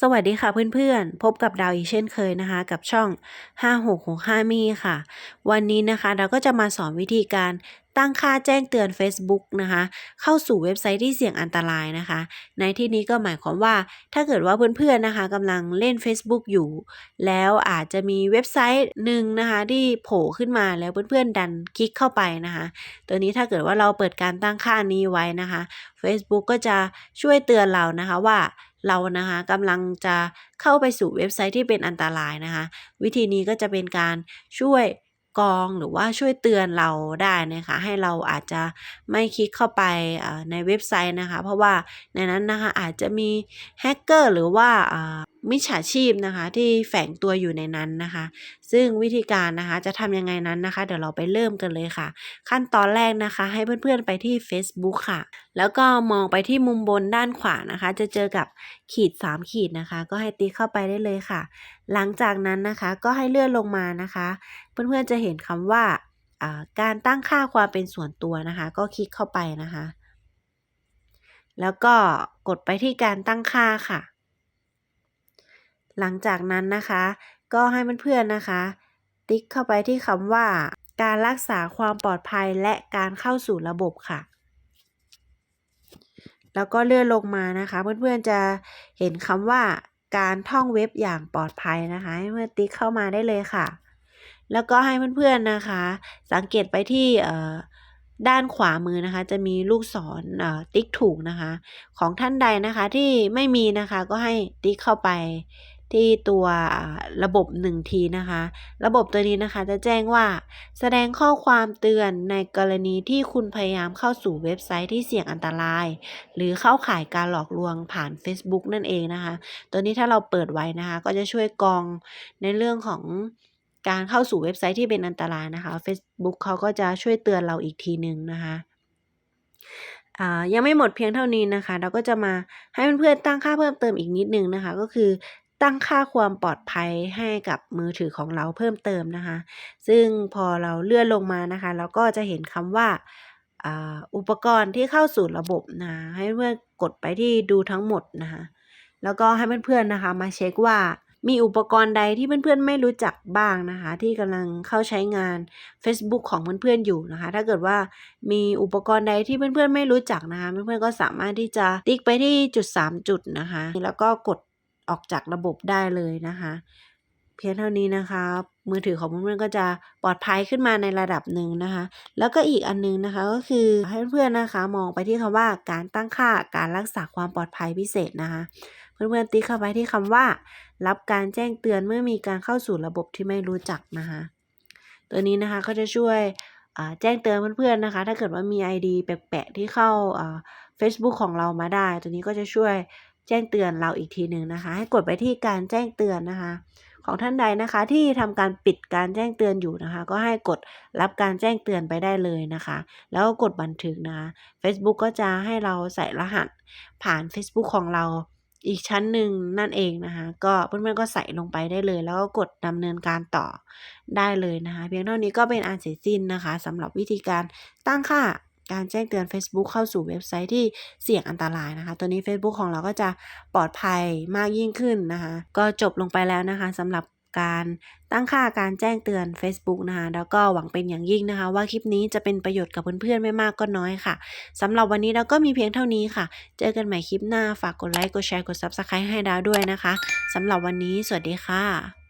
สวัสดีค่ะเพื่อนๆ พบกับดาวอีกเช่นเคยนะคะ กับช่อง 5665 มีค่ะ วันนี้นะคะเราก็จะมาสอนวิธีการ ตั้งค่าแจ้งเตือน Facebook นะคะ เข้าสู่เว็บไซต์ที่เสี่ยงอันตรายนะคะ ในที่นี้ก็หมายความว่าถ้าเกิดว่าเพื่อนๆนะคะกำลังเล่น Facebook อยู่ แล้วอาจจะมีเว็บไซต์หนึ่งนะคะที่โผล่ขึ้นมาแล้วเพื่อนๆดันคลิกเข้าไปนะคะ ตัวนี้ถ้าเกิดว่าเราเปิดการตั้งค่านี้ไว้นะคะ Facebook ก็จะช่วยเตือนเรานะคะว่าเรานะคะกำลังจะเข้าไปสู่เว็บไซต์ที่เป็นอันตรายนะคะ วิธีนี้ก็จะเป็นการช่วย กรองหรือว่าช่วยเตือนเราได้นะคะ ให้เราอาจจะไม่คลิกเข้าไปในเว็บไซต์นะคะ เพราะว่าในนั้นนะคะอาจจะมีแฮกเกอร์หรือว่า มิจฉาชีพนะคะที่แฝงตัวอยู่ในนั้นนะคะ ซึ่งวิธีการนะคะจะทำยังไงนั้นนะคะ เดี๋ยวเราไปเริ่มกันเลยค่ะ ขั้นตอนแรกนะคะ ให้เพื่อนๆไปที่ Facebook ค่ะ แล้วก็มองไปที่มุมบนด้านขวานะคะ จะเจอกับขีด 3 ขีดนะคะ ก็ให้ติ๊กเข้าไปได้เลยค่ะ หลังจากนั้นนะคะก็ให้เลื่อนลงมานะคะ เพื่อนๆจะเห็นคำว่าอ่าการตั้งค่าความเป็นส่วนตัวนะคะ ก็คลิกเข้าไปนะคะ แล้วก็กดไปที่การตั้งค่าค่ะ หลังจากนั้นนะคะ ก็ให้เพื่อนๆนะคะ ติ๊กเข้าไปที่คำว่า การรักษาความปลอดภัยและการเข้าสู่ระบบค่ะ แล้วก็เลื่อนลงมานะคะ เพื่อนๆจะเห็นคำว่าการท่องเว็บอย่างปลอดภัยนะคะ ให้เพื่อนติ๊กเข้ามาได้เลยค่ะ แล้วก็ให้เพื่อนๆนะคะ สังเกตไปที่ด้านขวามือนะคะ จะมีลูกศรติ๊กถูกนะคะ ของท่านใดนะคะที่ไม่มีนะคะก็ให้ติ๊กเข้าไปที่ตัวระบบ1ทีนะคะ ระบบตัวนี้นะคะจะแจ้งว่า แสดงข้อความเตือนในกรณีที่คุณพยายามเข้าสู่เว็บไซต์ที่เสี่ยงอันตราย หรือเข้าข่ายการหลอกลวงผ่าน Facebook นั่นเองนะคะ ตัวนี้ถ้าเราเปิดไว้นะคะ ก็จะช่วยกรองในเรื่องของการเข้าสู่เว็บไซต์ที่เป็นอันตรายนะคะ Facebook เขาก็จะช่วยเตือนเราอีกทีหนึ่งนะคะยังไม่หมดเพียงเท่านี้นะคะ เราก็จะมาให้เพื่อนๆตั้งค่าเพิ่มเติมอีกนิดนึงนะคะ ก็คือ ตั้งค่าความปลอดภัยให้กับมือถือของเราเพิ่มเติมนะคะ ซึ่งพอเราเลื่อนลงมานะคะ เราก็จะเห็นคำว่าอุปกรณ์ที่เข้าสู่ระบบนะให้เพื่อนกดไปที่ดูทั้งหมดนะคะ แล้วก็ให้เพื่อนๆนะคะ มาเช็คว่ามีอุปกรณ์ใดที่เพื่อนๆไม่รู้จักบ้างนะคะ ที่กำลังเข้าใช้งาน Facebook ของเพื่อนๆอยู่นะคะ ถ้าเกิดว่ามีอุปกรณ์ใดที่เพื่อนๆไม่รู้จักนะคะ เพื่อนๆก็สามารถที่จะติ๊กไปที่จุด 3 จุดนะคะ แล้วก็กด ออกจากระบบได้เลยนะคะ เพียงเท่านี้นะคะ มือถือของเพื่อนๆก็จะปลอดภัยขึ้นมาในระดับหนึ่งนะคะ แล้วก็อีกอันนึงนะคะก็คือให้เพื่อนๆนะคะ มองไปที่คำว่าการตั้งค่าการรักษาความปลอดภัยพิเศษนะคะ เพื่อนๆติ๊กเข้าไปที่คำว่า รับการแจ้งเตือนเมื่อมีการเข้าสู่ระบบที่ไม่รู้จักนะคะ ตัวนี้นะคะก็จะช่วยแจ้งเตือนเพื่อนๆนะคะ ถ้าเกิดว่ามี ID แปลกๆที่เข้า Facebook ของเรามาได้ ตัวนี้ก็จะช่วย แจ้งเตือนเราอีกทีหนึ่งนะคะ ให้กดไปที่การแจ้งเตือนนะคะ ของท่านใดนะคะ ที่ทำการปิดการแจ้งเตือนอยู่นะคะ ก็ให้กดรับการแจ้งเตือนไปได้เลยนะคะ แล้วก็กดบันทึกนะคะ Facebook ก็จะให้เราใส่รหัสผ่าน Facebook ของเราอีกชั้นหนึ่งนั่นเองนะคะ ก็เพื่อนๆก็ใส่ลงไปได้เลย แล้วก็กดดำเนินการต่อได้เลยนะคะ เพียงเท่านี้ก็เป็นอันเสร็จสิ้นนะคะสำหรับวิธีการตั้งค่า การแจ้งเตือน Facebook เข้าสู่เว็บไซต์ที่เสี่ยงอันตรายนะคะ ตัวนี้ Facebook ของเราก็จะปลอดภัยมากยิ่งขึ้นนะคะ ก็จบลงไปแล้วนะคะสำหรับการตั้งค่าการแจ้งเตือน Facebook นะคะแล้วก็หวังเป็นอย่างยิ่งนะคะ ว่าคลิปนี้จะเป็นประโยชน์กับเพื่อนๆ ไม่มากก็น้อยค่ะสำหรับวันนี้เราก็มีเพียงเท่านี้ค่ะ เจอกันใหม่คลิปหน้าฝากกดไลค์กดแชร์กด Subscribe ให้ดาวด้วยนะคะสำหรับวันนี้ สวัสดีค่ะ